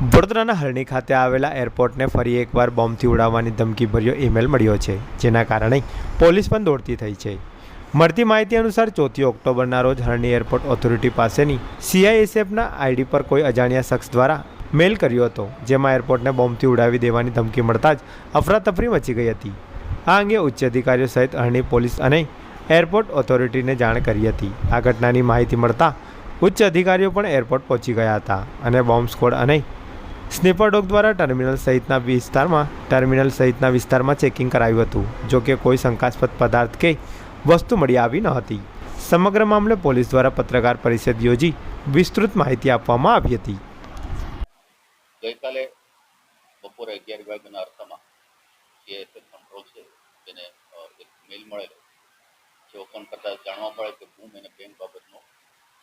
વડોદરાના હરણી ખાતે આવેલા એરપોર્ટને ફરી એકવાર બોમ્બથી ઉડાવવાની ધમકીભર્યો ઈમેલ મળ્યો છે, જેના કારણે પોલીસ પણ દોડતી થઈ છે. મળતી માહિતી અનુસાર ચોથી ઓક્ટોબરના રોજ હરણી એરપોર્ટ ઓથોરિટી પાસેની સીઆઈએસએફના આઈડી પર કોઈ અજાણ્યા શખ્સ દ્વારા મેલ કર્યો હતો, જેમાં એરપોર્ટને બોમ્બથી ઉડાવી દેવાની ધમકી મળતા જ અફરાતફરી મચી ગઈ હતી. આ અંગે ઉચ્ચ અધિકારીઓ સહિત હરણી પોલીસ અને એરપોર્ટ ઓથોરિટીને જાણ કરી હતી. આ ઘટનાની માહિતી મળતા ઉચ્ચ અધિકારીઓ પણ એરપોર્ટ પહોંચી ગયા હતા અને બોમ્બ સ્કોડ અને સ્નીપર ડોગ દ્વારા ટર્મિનલ સહિતના વિસ્તારમાં ટર્મિનલ સહિતના વિસ્તારમાં ચેકિંગ કરાયું હતું, જો કે કોઈ શંકાસ્પદ પદાર્થ કે વસ્તુ મળી આવી ન હતી. સમગ્ર મામલે પોલીસ દ્વારા પત્રકાર પરિષદ યોજી વિસ્તૃત માહિતી આપવામાં આવી હતી. ગઈકાલે બપોરે અગિયાર વાગ્યાના અર્થમાં સીએસએફ કંટ્રોલ છે, તેને એક મેલ મળેલો. જે ઓપન કરતા જાણવા મળે કે બૂમ અને બેંક બાબતનો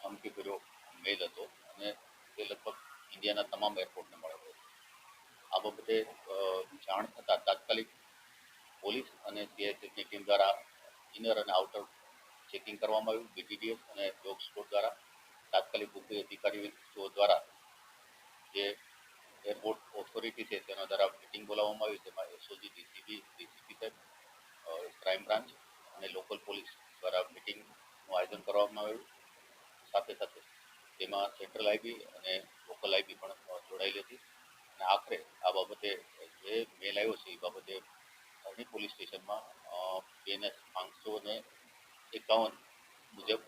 ધમકીભર્યો મેલ હતો અને તે લગભગ ઇન્ડિયાના તમામ એરપોર્ટને મળેલો હતો આ બાબતે જાણ થતાં તાત્કાલિક પોલીસ અને સીઆઈસીની ટીમ દ્વારા ઇનર અને આઉટર ચેકિંગ કરવામાં આવ્યું. બીટીડીએસ અને ડોગ સ્કોડ દ્વારા તાત્કાલિક ઉચ્ચ અધિકારીઓ દ્વારા જે એરપોર્ટ ઓથોરિટી છે તેના દ્વારા મિટિંગ બોલાવવામાં આવી. તેમાં એસઓજી, ડીસીબી, ડીસીપી સાહેબ ક્રાઇમ બ્રાન્ચ અને લોકલ પોલીસ દ્વારા મિટિંગનું આયોજન કરવામાં આવ્યું. સાથે સાથે તેમાં સેન્ટ્રલ આઈબી અને લોકલ આઈબી પણ જોડાયેલી હતી. અને આખરે આ બાબતે જે મેલ આવ્યો છે, એ બાબતે અરણી પોલીસ સ્ટેશનમાં બેને પાંચસો ને એકાવન મુજબ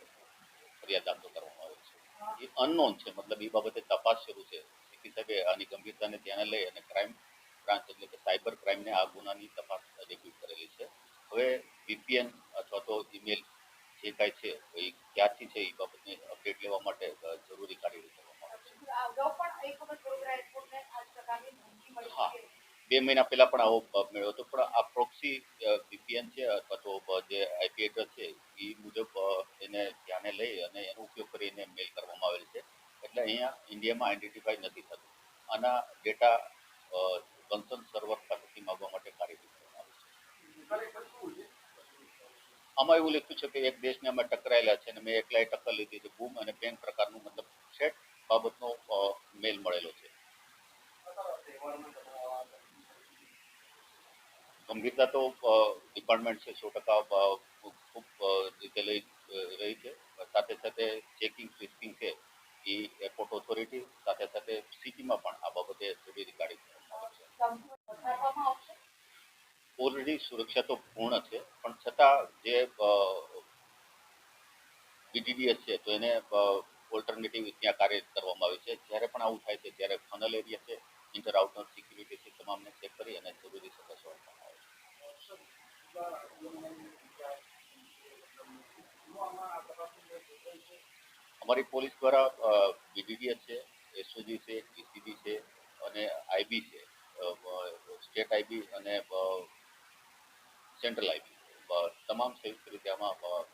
ફરિયાદ દાખલ કરવામાં આવી છે. એ અનનોન છે, મતલબ એ બાબતે તપાસ શરૂ છે. સીપી સાહેબે આની ગંભીરતાને ધ્યાને લઈ અને ક્રાઇમ બ્રાન્ચ એટલે કે સાયબર ક્રાઇમને આ ગુનાની તપાસ ડેબ્યુટ કરેલી છે. હવે વીપીએન અથવા તો ઈમેલ જે કાંઈ છે, એ ક્યાંથી છે, એ બાબતની અપડેટ લેવા માટે અ, જરૂરી કાર્યવાહી કરવામાં આવે છે અગાઉ પણ એક વખત વડોદરા એરપોર્ટને આ જ પ્રકારની ધમકી મળી હા. છે. બે મહિના પહેલા પણ આવો મેળવ્યો હતો. પણ આ પ્રોક્સી વીપીએન છે અથવા તો જે આઈપી એડ્રેસ છે, એ મુજબ એને ધ્યાને લઈ અને એનો ઉપયોગ કરીને મેલ કરવામાં આવેલ છે. એટલે અહીંયા ઇન્ડિયામાં આઈડેન્ટિફાઈ નથી થતું. આના ડેટા કન્સર્ન સર્વર પાસેથી માગવા માટે કાર્યવાહી કરવામાં આવે છે. આમાં એવું લખ્યું છે કે એક દેશને અમે ટકરાયેલા છે અને મેં એકલાએ ટક્કર લીધી છે. બૂમ અને બેંક પ્રકારનું મતલબ સેટ બાબતનો મેલ મળેલો છે. ગંભીરતા તો ડિપાર્ટમેન્ટ છે સો ટકા ખૂબ રીતે લઈ રહી છે. સાથે સાથે ચેકિંગ ફ્રિસ્કિંગ છે એ એરપોર્ટ ઓથોરિટી સાથે સાથે સિટીમાં પણ આ બાબતે જરૂરી કાઢી ઓલરેડી સુરક્ષા તો પૂર્ણ છે, પણ છતાં જે બીડીડીએસ છે, તો એને ઓલ્ટરનેટિવ ત્યાં કાર્ય કરવામાં આવે છે. જ્યારે પણ આવું થાય છે, ત્યારે ફનલ એરિયા છે ઇન્ટર આઉટર સિક્યુરિટી છે, તમામને ચેક કરી અને જરૂરી સતર્ક કરવામાં આવે છે અમારી પોલીસ દ્વારા બીડીડીએસ છે એસઓજી છે ડીસીબી છે અને આઈબી છે સ્ટેટ આઈબી અને સેન્ટ્રલ આઈબી તમામ સંયુક્ત રીતે આમાં